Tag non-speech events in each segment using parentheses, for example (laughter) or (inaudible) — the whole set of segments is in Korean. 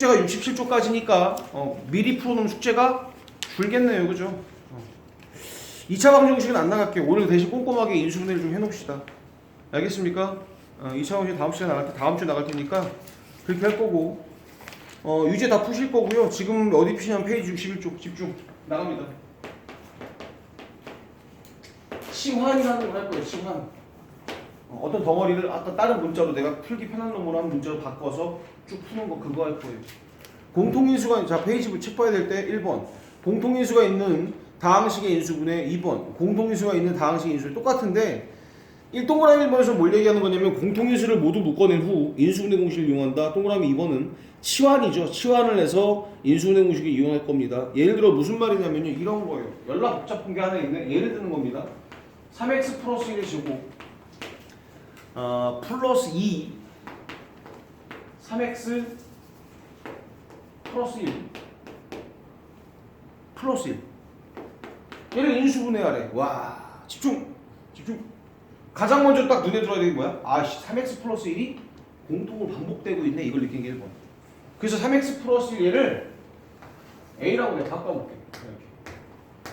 숙제가 67쪽까지니까 어, 미리 풀어놓은 숙제가 줄겠네요, 그죠? 어. 2차 방정식은 안 나갈게요. 오늘 대신 꼼꼼하게 인수분해를 좀 해놓읍시다. 알겠습니까? 어, 2차 방정식 다음 주에 나갈 때 다음 주에 나갈 테니까 그렇게 할 거고 어, 유제 다 푸실 거고요. 지금 어디 푸시냐면 페이지 61쪽 집중 나갑니다. 시환이라는 걸 할 거예요. 시환. 어, 어떤 덩어리를 아까 다른 문자로 내가 풀기 편한 놈으로 한 문자로 바꿔서 쭉 푸는 거 그거 할 거예요. 공통인수가 자 페이지 책 봐야 될 때 1번 공통인수가 있는 다항식의 인수분의 2번 공통인수가 있는 다항식의 인수 똑같은데 1 동그라미 1번에서 뭘 얘기하는 거냐면 공통인수를 모두 묶어낸 후 인수분해 공식을 이용한다. 동그라미 2번은 치환이죠. 치환을 해서 인수분해 공식을 이용할 겁니다. 예를 들어 무슨 말이냐면요. 이런 거예요. 연락 복잡한 게 하나 있는 예를 드는 겁니다. 3x 플러스 1의 제곱 어, 플러스 2 3x 플러스 1 플러스 1 얘를 인수분해하래. 와 집중 집중. 가장 먼저 딱 눈에 들어야 되는 거야? 아씨 3x 플러스 1이 공통으로 반복되고 있네. 이걸 느낀 게 1번 그래서 3x 플러스 1 얘를 a라고 내가 바꿔볼게.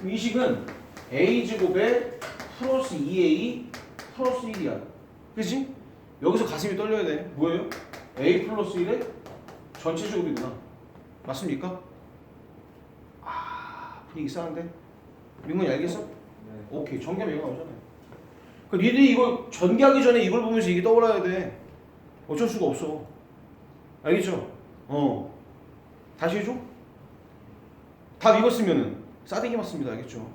이렇게. 이 식은 a제곱에 플러스 2a 플러스 1이야 그지? 여기서 가슴이 떨려야 돼 뭐예요? a 플러스 1의 전체 제곱이구나 맞습니까? 아 분위기 이상한데? 민건이 알겠어? 오케이 전개하면 얘가 나오잖아요 그 니들이 이거 전개하기 전에 이걸 보면서 이게 떠올라야 돼 어쩔 수가 없어 알겠죠? 어 다시 해줘? 답 읽었으면은 싸대기 맞습니다 알겠죠?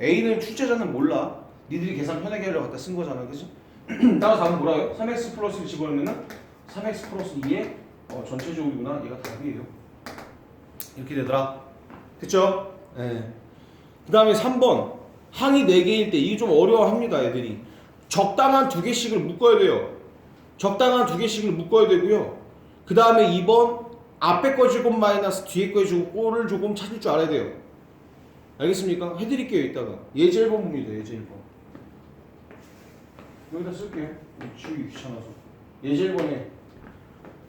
A는 출제자는 몰라 니들이 계산 편하게 하려고 갖다 쓴 거잖아 그지? (clears throat) 따라서 답은 뭐라고요? 3x 플러스를 집어넣으면은 3x 플러스 2의 어, 전체 제곱이구나. 얘가 답이에요. 이렇게 되더라. 됐죠? 예. 그 다음에 3번. 항이 4개일 때 이게 좀 어려워합니다 애들이. 적당한 두 개씩을 묶어야 돼요. 적당한 두 개씩을 묶어야 되고요. 그 다음에 2번 앞에 거 제곱 마이너스 뒤에 거 제곱 꼴을 조금 찾을 줄 알아야 돼요. 알겠습니까? 해드릴게요 이따가. 예제 1번 봅니다 예제 1번 여기다 쓸게요 지우기 귀찮아서. 예제 1번에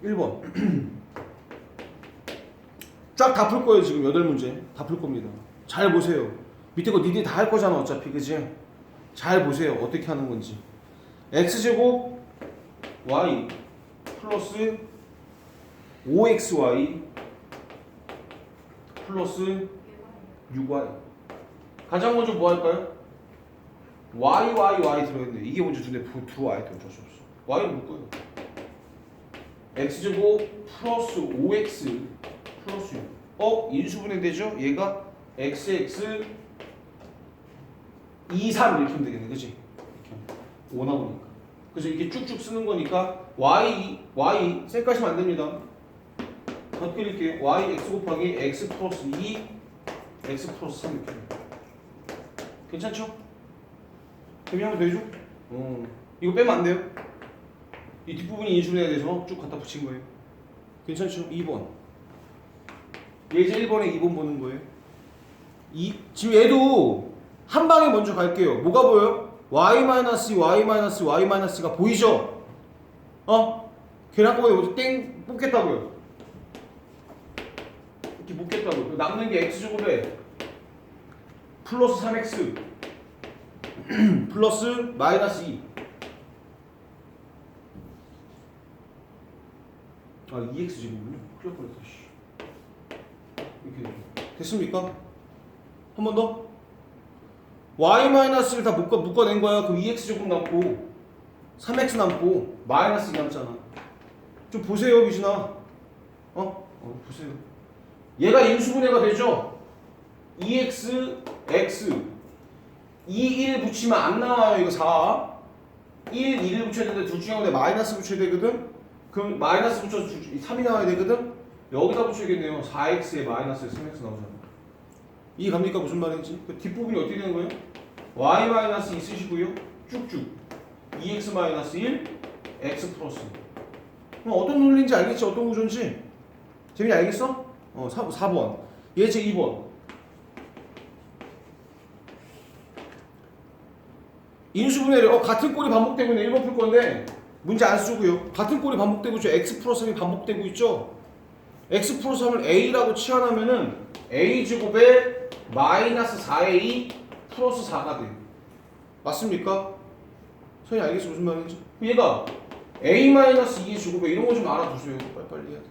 1번. 쫙 다 풀 거예요 지금. 여덟 문제. 다 풀 겁니다. 잘 보세요. 밑에 거 니들이 다할 거잖아 어차피. 그지? 잘 보세요. 어떻게 하는 건지. X제곱 y 플러스 5xy 플러스 6y 가장 먼저 뭐 할까요? Y y y 들어있는데 이게 먼저 눈에 부- 들어와야 돼 어쩔 수 없어. Y를 묶어요? X제곱 플러스 5x 플러스 6 어? 인수분해 되죠? 얘가 xx 2, 3 이렇게 하면 되겠네. 그치? 이렇게 하면 5 나오니까. 그래서 이렇게 쭉쭉 쓰는 거니까 y y 셀까시면 안 됩니다. 덧그릴게요. Y x 곱하기 x 플러스 2 x 플러스 3 이렇게 괜찮죠? 재미하면 되죠? 어. 이거 빼면 안 돼요? 이 뒷부분이 인수분해가 돼서 쭉 갖다 붙인 거예요 괜찮죠? 2번 예제 1번에 2번 보는 거예요 이, 지금 얘도 한 방에 먼저 갈게요 뭐가 보여요? y 마이너스 y 마이너스 y 마이너스가 보이죠? 어? 한꺼번에 먼저 땡 뽑겠다고요 이렇게 묶겠다고요 남는 게 x제곱에 플러스 3x (clears throat) 플러스 마이너스 2 아, 2x 제곱이군요. 큰일 날 뻔했다, 씨. 이렇게 되죠. 됐습니까? 한 번 더. y-를 다 묶어, 묶어낸 거야. 그럼 2x 제곱 남고, 3x 남고, 마이너스 2 남잖아. 좀 보세요, 미진아. 어? 어, 보세요. 얘가 인수분해가 되죠? 2x, x. 2, 1 붙이면 안 나와요, 이거 4. 1, 2를 붙여야 되는데 둘 중에 하나에 마이너스 붙여야 되거든? 그럼 마이너스 붙여서 3이 나와야 되거든? 여기다 붙여야겠네요. 4x에 마이너스에 3x 나오잖아. 이해 갑니까? 무슨 말인지? 그 뒷부분이 어떻게 되는 거예요? y 마이너스 2 쓰시고요. 쭉쭉. 2x 마이너스 1, x 플러스. 그럼 어떤 논리인지 알겠지? 어떤 구조인지? 재민이 알겠어? 어, 4, 4번. 얘 제 2번. 인수분해를 어 같은 꼴이 반복되고 있는 1번 풀 건데 문제 안 쓰고요. 같은 꼴이 반복되고 있죠. x 플러스 3이 반복되고 있죠. x 플러스 3을 a라고 치환하면은 a 제곱에 마이너스 4a 플러스 4가 돼. 맞습니까? 선생님 알겠어 무슨 말인지? 얘가 a 마이너스 2의 제곱에 이런 거 좀 알아두세요. 빨리빨리 해야 돼.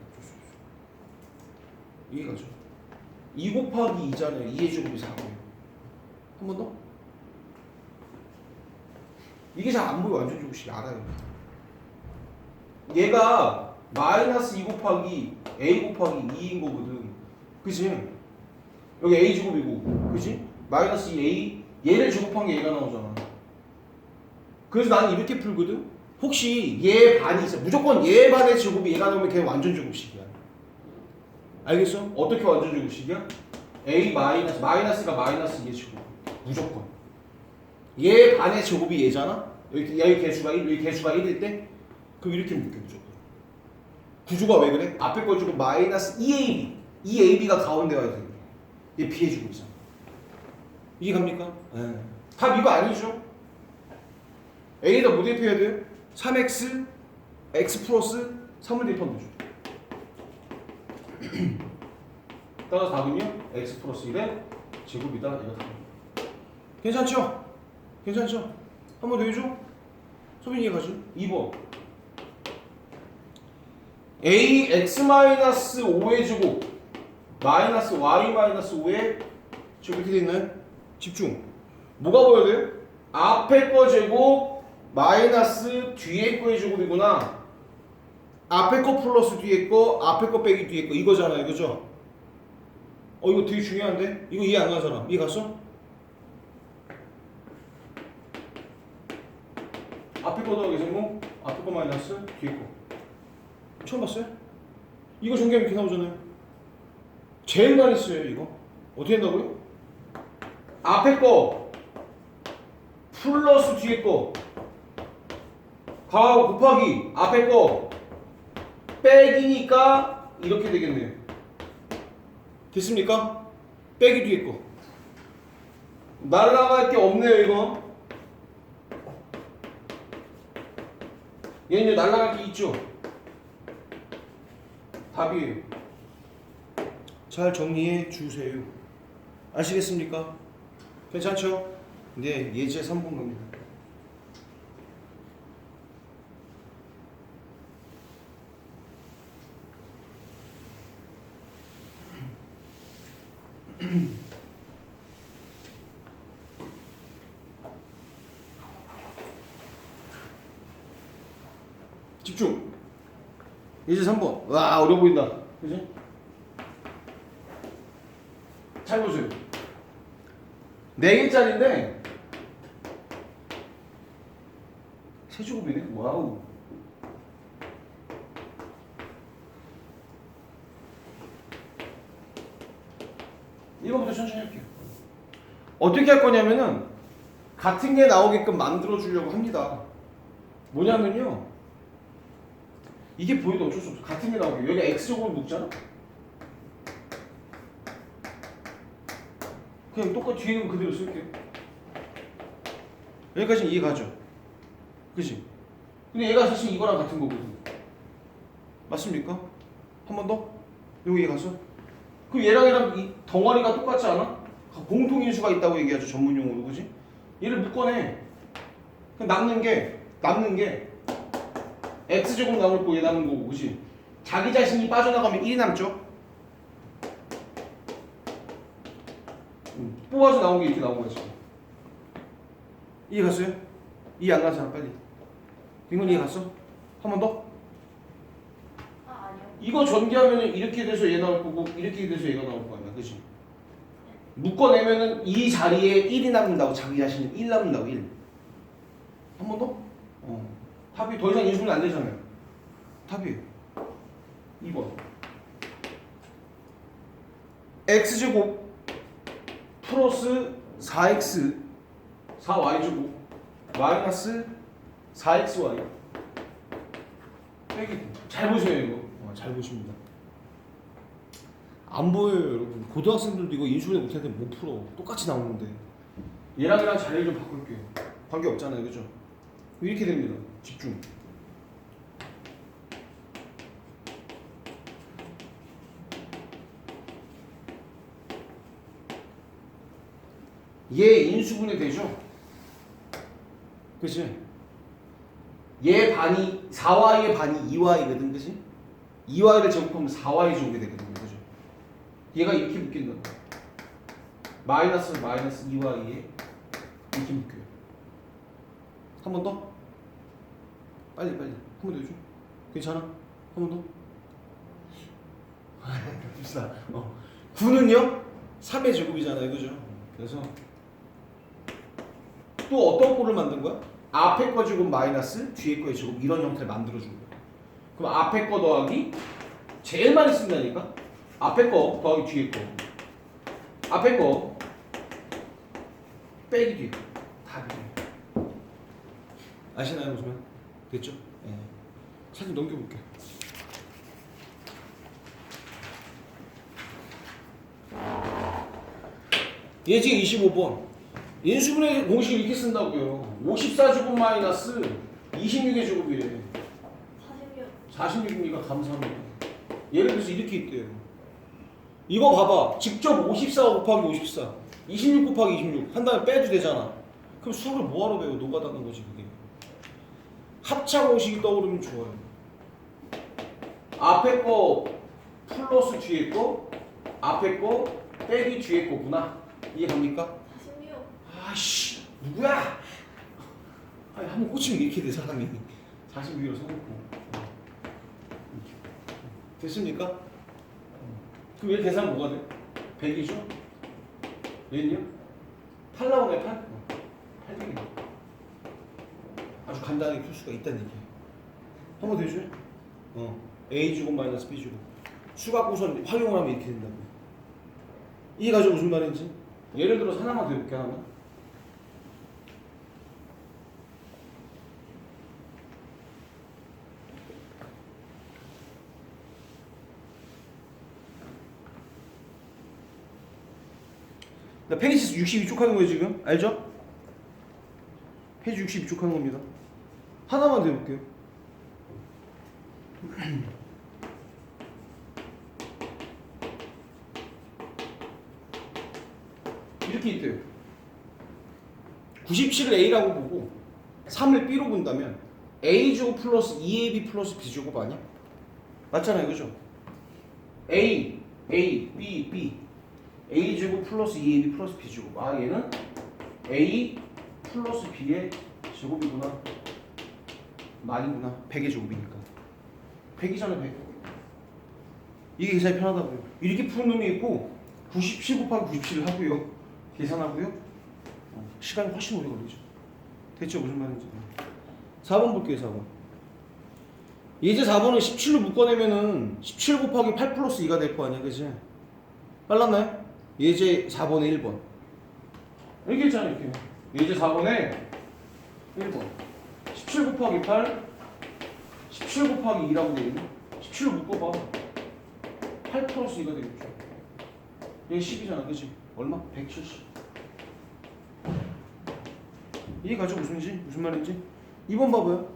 이해가죠? 2 곱하기 2잖아요. 2의 제곱이 4고요. 한 번 더? 이게 잘 안 보여 완전 제곱식 알아요. 얘가 마이너스 2 곱하기 a 곱하기 2인 거거든. 그지? 여기 a 제곱이고, 그지? 마이너스 2a 얘를 제곱한 게 얘가 나오잖아. 그래서 나는 이렇게 풀거든. 혹시 얘 반이 있어. 무조건 얘 반의 제곱이 얘가 나오면 걔 완전 제곱식이야. 알겠어? 어떻게 완전 제곱식이야? a 마이너스 마이너스가 마이너스 2의 제곱. 무조건. 얘 반의 제곱이 얘잖아. 여기 여기 개수가 1, 여기 개수가 1일 때 그럼 이렇게 묶여 무조건. 구조가 왜 그래? 앞에 거 주고 마이너스 2ab, 2ab가 가운데 와야 돼. 얘 b의 제곱이잖아. 이해 갑니까? 네. 답 이거 아니죠? a에다 뭐 대입해야 돼? 3x, x 플러스 3을 대입하면 되죠. (clears throat) 따라서 답은요? x 플러스 1의 제곱이다. 이거 답입니다. 괜찮죠? 괜찮죠? 한 번 더 해줘. 소빈이 이해가지? 2번. a x 마이너스 5의 제곱 마이너스 y 마이너스 5의 제곱 이렇게 돼 있나요? 집중. 뭐가 보여야 돼? 앞에 거 제곱 마이너스 뒤에 거의 제곱이구나. 앞에 거 플러스 뒤에 거, 앞에 거 빼기 뒤에 거 이거잖아, 이거죠? 어 이거 되게 중요한데? 이거 이해 안 가는 사람 이해 갔어? 앞에 거 더하기 세모, 앞에 거 마이너스 뒤에 거. 처음 봤어요? 이거 전개하면 이렇게 나오잖아요. 제일 많이 써요 이거. 어떻게 한다고요? 앞에 거 플러스 뒤에 거 가하고 곱하기 앞에 거 빼기니까 이렇게 되겠네요. 됐습니까? 빼기 뒤에 거 날라갈 게 없네요 이거. 얘는 날라갈 게 있죠. 답이에요. 잘 정리해 주세요. 아시겠습니까? 괜찮죠? 네, 예제 3번 갑니다. 집중. 예제 3번. 와, 어려 보인다. 그지? 잘 보세요. 네 개짜리인데 세제곱이네. 와우. 이거부터 천천히 할게요. 어떻게 할 거냐면은 같은 게 나오게끔 만들어 주려고 합니다. 뭐냐면요. 이게 보여도 어쩔 수 없어. 같은 게 나오게. 여기 x제곱을 묶잖아. 그냥 똑같이 뒤에 있는 거 그대로 쓸게요. 여기까지는 이해가죠? 그지? 근데 얘가 사실 이거랑 같은 거거든. 맞습니까? 한 번 더? 여기 이해 갔어? 그럼 얘랑 얘랑 이 덩어리가 똑같지 않아? 공통인수가 있다고 얘기하죠 전문용어로 그지? 얘를 묶어내. 그럼 남는 게 남는 게 x제곱 남을 거얘 남는 거고 그지? 자기 자신이 빠져나가면 1이 남죠? 음, 뽑아서 나온 게 이렇게 나온 거야 지금. 이해 갔어요? 이해 안 사람 빨리. 이건 이해 갔어? 한 번 더? 아 아니요. 이거 전개하면 이렇게 돼서 얘 나올 거고 이렇게 돼서 얘가 나올 거 아니야, 그렇지? 묶어내면은 이 자리에 1이 남는다고 자기 자신이 1 남는다고 1. 한 번 더? 어. 답이 더 이상 인수는 안 되잖아요. 답이 2번. x 제곱 플러스 4x 4y 제곱 마이너스 4xy 빼기. 잘 보세요 이거. 어, 잘 보십니다. 안 보여요 여러분. 고등학생들도 이거 인수분해 못하는데 못 풀어. 똑같이 나오는데. 얘랑 얘랑 자리 좀 바꿀게요. 관계 없잖아요 그죠 이렇게 됩니다. 집중. 얘 인수분해 되죠? 그치? 얘 반이 4y의 반이 2y거든 그치? 2y를 제곱하면 4y 제곱이 되거든 그죠? 얘가 이렇게 묶인다 마이너스 마이너스 2y에 이렇게 묶여요 한 번 더? 빨리 빨리 한 번 더 해줘 괜찮아? 한 번 더? (laughs) 비싸 어. 9는요? 3의 제곱이잖아요 그죠? 그래서 또 어떤 꼴을 만든 거야? 앞에 거 제곱 마이너스 뒤에 거의 제곱 이런 형태를 만들어 준 거야 그럼 앞에 거 더하기 제일 많이 쓴다니까 앞에 거 더하기 뒤에 거 앞에 거 빼기 뒤에 거 답이 아시나요 무슨 말? 됐죠? 예. 사진 넘겨볼게. 예지 25번. 인수분해 공식 이렇게 쓴다고요. 54제곱 마이너스 26의 제곱이래 46 46이니까? 감사합니다. 예를 들어서 이렇게 있대요. 이거 봐봐. 직접 54 곱하기 54 26 곱하기 26 한 다음에 빼도 되잖아. 그럼 수학을 뭐하러 배워? 노가다는 거지 그게 합차 공식이 떠오르면 좋아요 앞에 거 플러스 뒤에 거 앞에 거 빼기 뒤에 거구나 이해갑니까? 46 아씨 누구야? 아니 한번 꽂히면 이렇게 돼 사람이 42로 써놓고 됐습니까? 그럼 얘 계산 뭐가 돼? 100이죠? 얘는요? 8 나오네 8? 800이네 아주 간단하게 풀 수가 있다는 얘기예요. 한번 더 해줘요? 어. A 주고 마이너스 B 주고. 수학고선 활용을 하면 이렇게 된다고. 이해가죠 무슨 말인지? 예를 들어서 하나만 더 해볼게 하나만. 나 페이지 62쪽 하는 거예요 지금? 알죠? 페이지 62쪽 하는 겁니다 하나만 더 해볼게요. 이렇게 있대요. 97을 A라고 보고 3을 B로 본다면 A제곱 플러스 2AB 플러스 B제곱 아니야? 맞잖아요 그죠? A, A, B, B. A제곱 플러스 2AB 플러스 B제곱 아 얘는 A 플러스 B의 제곱이구나 말이구나. 100의 제곱이니까. 100이잖아 100 이게 계산이 편하다고요. 이렇게 푸는 놈이 있고 97 곱하기 97을 하고요. 계산하고요. 어, 시간이 훨씬 오래 걸리죠. 됐죠 무슨 말인지. 4번 볼게요 4번. 이제 4번은 17로 묶어내면은 17 곱하기 8 플러스 2가 될 거 아니야 그지? 빨랐나요? 예제 4번에 1번. 이렇게 했잖아 이렇게. 예제 4번에 1번 17 곱하기 8 17 곱하기 2라고 되겠네 17로 묶어봐 8 플러스 2가 되겠죠 얘 10이잖아 그치? 얼마? 170 이해 가죠 무슨지? 무슨 말인지? 2번 봐봐요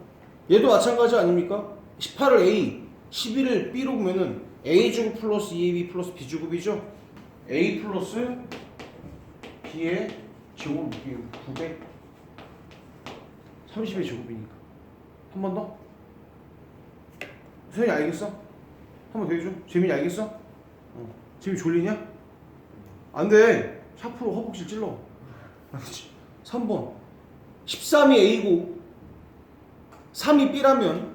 얘도 마찬가지 아닙니까? 18을 A 11을 B로 보면은 A제곱 플러스 2AB 플러스 B제곱이죠? A 플러스 B의 제곱 묶기요 900 30의 제곱이니까 한 번 더? 선생님 알겠어? 한 번 더 해줘 재민이 알겠어? 어. 재민이 졸리냐? 안 돼 샤프로 허벅지 찔러 알겠지? 3번 13이 A고 3이 B라면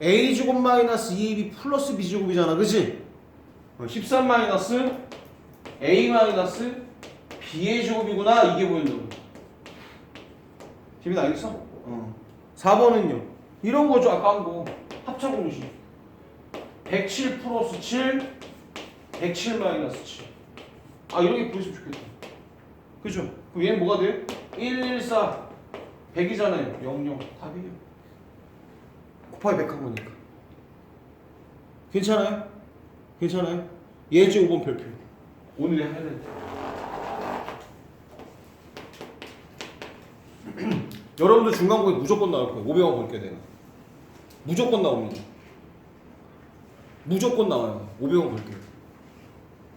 A제곱 마이너스 2AB 플러스 B제곱이잖아 그치? 13 마이너스 A 마이너스 B의 제곱이구나 이게 보인다고 재민 알겠어? 어. 4번은요. 이런 거죠 아까 한 거 합차 공식. 107 플러스 7 107 마이너스 7 아 이렇게 보였으면 좋겠다. 그죠? 그럼 얘는 뭐가 돼? 114 100이잖아요. 00 답이에요. 곱하기 100한 거니까. 괜찮아요? 괜찮아요? 예제 5번 별표. 오늘의 하이라이트 (clears throat) 여러분들 중간고에 무조건 나올 거예요. 500원 벌게 되는 무조건 나옵니다. 무조건 나와요. 500원 벌게요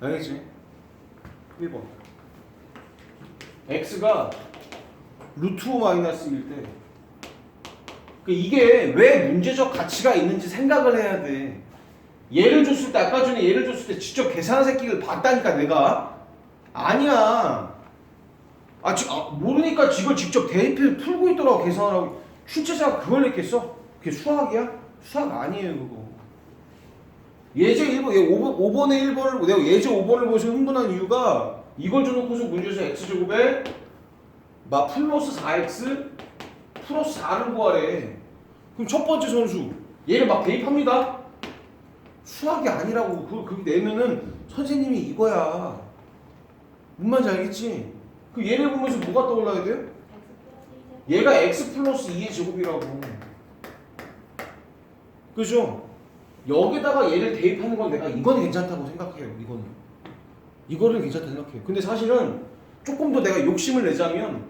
알겠지? 1번. X가 루트 5 마이너스 1일 때그 이게 왜 문제적 가치가 있는지 생각을 해야 돼. 예를 줬을 때 아까 전에 예를 줬을 때 직접 계산한 새끼를 봤다니까 내가. 아니야. 아, 지, 아 모르니까 이걸 직접 대입해서 풀고 있더라고 계산하라고. 출제자가 그걸 냈겠어? 그게 수학이야? 수학 아니에요 그거. 예제 1번, 5번, 5번에 1번을 내가 예제 5번을 보셔 흥분한 이유가 이걸 줘놓고서 문제에서 x제곱에 마 플러스 4x 플러스 4를 구하래. 그럼 첫 번째 선수 얘를 막 대입합니다. 수학이 아니라고 그걸 그렇게 내면은 선생님이 이거야. 뭔 말인지 알겠지? 그 얘를 보면서 뭐가 떠올라야 돼요? 얘가 x 플러스 2의 제곱이라고. 그죠? 여기다가 얘를 대입하는 건 내가 이건 괜찮다고 생각해요. 이거는. 이거는 괜찮다고 생각해요. 근데 사실은 조금 더 내가 욕심을 내자면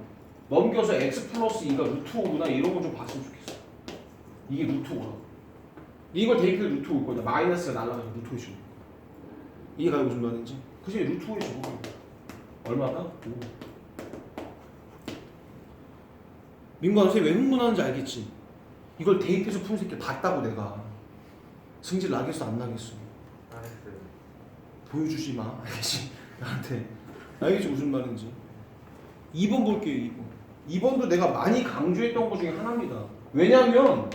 넘겨서 x 플러스 2가 루트 5구나 이런 거 좀 봤으면 좋겠어. 이게 루트 5라고. 이걸 대입해서 루트 5일 거냐. 마이너스가 날라가서 루트 5죠. 이해가요 무슨 말인지? 그지 루트 5의 제곱이 얼마나? 5. 민관 선생님 왜 흥분하는지 알겠지? 이걸 대입해서 푸는 새끼 봤다고 내가. 승질 나겠어 안 나겠어. 보여주지 마. 알겠지? 나한테. 알겠지 무슨 말인지. 2번 볼게요 2번. 2번도 내가 많이 강조했던 것 중에 하나입니다. 왜냐면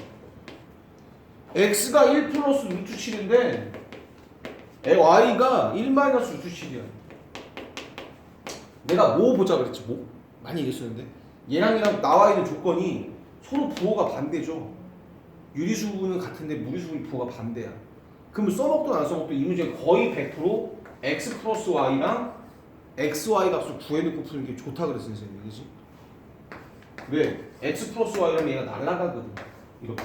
x가 1 플러스 루트 7인데 y가 1 마이너스 루트 7이야. 내가 뭐 보자 그랬지? 뭐? 많이 얘기했었는데 얘랑 얘랑 나와 있는 조건이 서로 부호가 반대죠 유리수분은 같은데 무리수분 부호가 반대야 그러면 써먹든 안 써먹든 이 문제 거의 100% x 플러스 y랑 xy 값을 구해놓고 푸는 게 좋다 그랬어 선생님이 그지? 왜? x 플러스 y랑 얘가 날라가거든 이렇게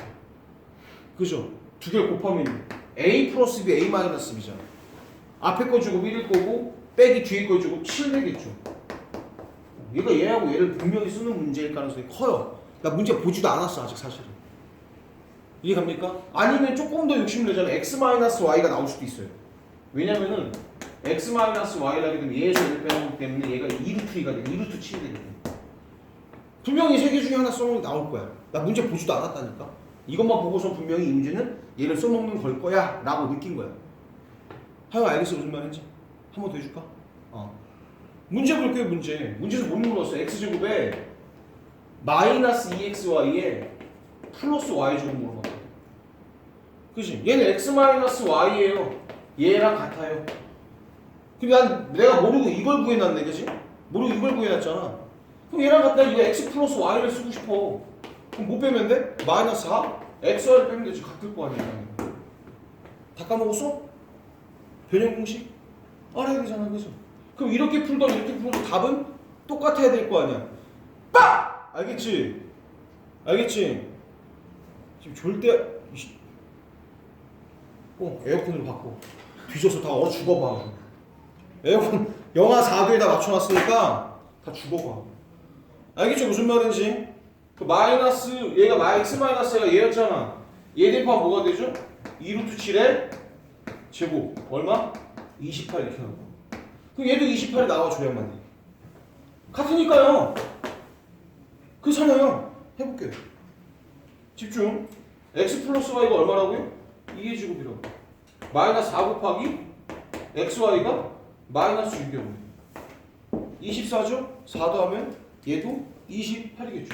그죠? 두 개를 곱하면 a 플러스 b a 마이너스 b잖아 앞에 거 주고 1일 거고 빼기 뒤에 거 주고 7 되겠죠 얘가 얘하고 얘를 분명히 쓰는 문제일 가능성이 커요. 나 문제 보지도 않았어 아직 사실은. 이해갑니까? 아니면 조금 더 욕심을 내자면 x 마이너스 y가 나올 수도 있어요. 왜냐면은 x 마이너스 y를 하게 되면 얘에서 얘를 빼는 거기 때문에 얘가 2루트 2가 돼 2루트 7이 되거든 분명히 세 개 중에 하나 써먹는 게 나올 거야. 나 문제 보지도 않았다니까. 이것만 보고서 분명히 이 문제는 얘를 써먹는 걸 거야. 라고 느낀 거야. 하여 알겠어. 무슨 말인지? 한 번 더 해줄까? 어 문제 볼게요 문제 문제에서 못 물었어 x제곱에 마이너스 2xy에 플러스 y제곱 물어봤거든 그지? 얘는 x 마이너스 y예요 얘랑 같아요 그럼 난 내가 모르고 이걸 구해놨네 그지? 모르고 이걸 구해놨잖아 그럼 얘랑 같다 이거 x 플러스 y를 쓰고 싶어 그럼 못 빼면 돼? 마이너스 4? xy를 빼면 되지 같을 거 아니야 다 까먹었어? 변형 공식? 알아야 되잖아 그죠? 그럼 이렇게 풀던 이렇게 풀어도 답은 똑같아야 될 거 아니야 빡! 알겠지? 알겠지? 지금 절대. 어 에어컨으로 바꿔 뒤져서 다 얼어 죽어봐 에어컨 영하 4도에 다 맞춰놨으니까 다 죽어봐 알겠죠 무슨 말인지 그 마이너스 얘가 마 x 마이너스가 얘였잖아 얘 대입하면 뭐가 되죠? 2루트 7에 제곱 얼마? 28 이렇게 하고 그럼 얘도 28이 나와줘야만 돼 같으니까요. 그렇잖아요. 해볼게요. 집중. X 플러스 y가 얼마라고요? 2의 제곱이라고 마이너스 4 곱하기 xy가 마이너스 6이라고 24죠? 4도 하면 얘도 28이겠죠.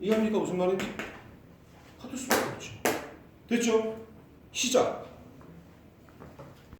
이해합니까? 무슨 말인지? 같을 수밖에 없지. 됐죠? 시작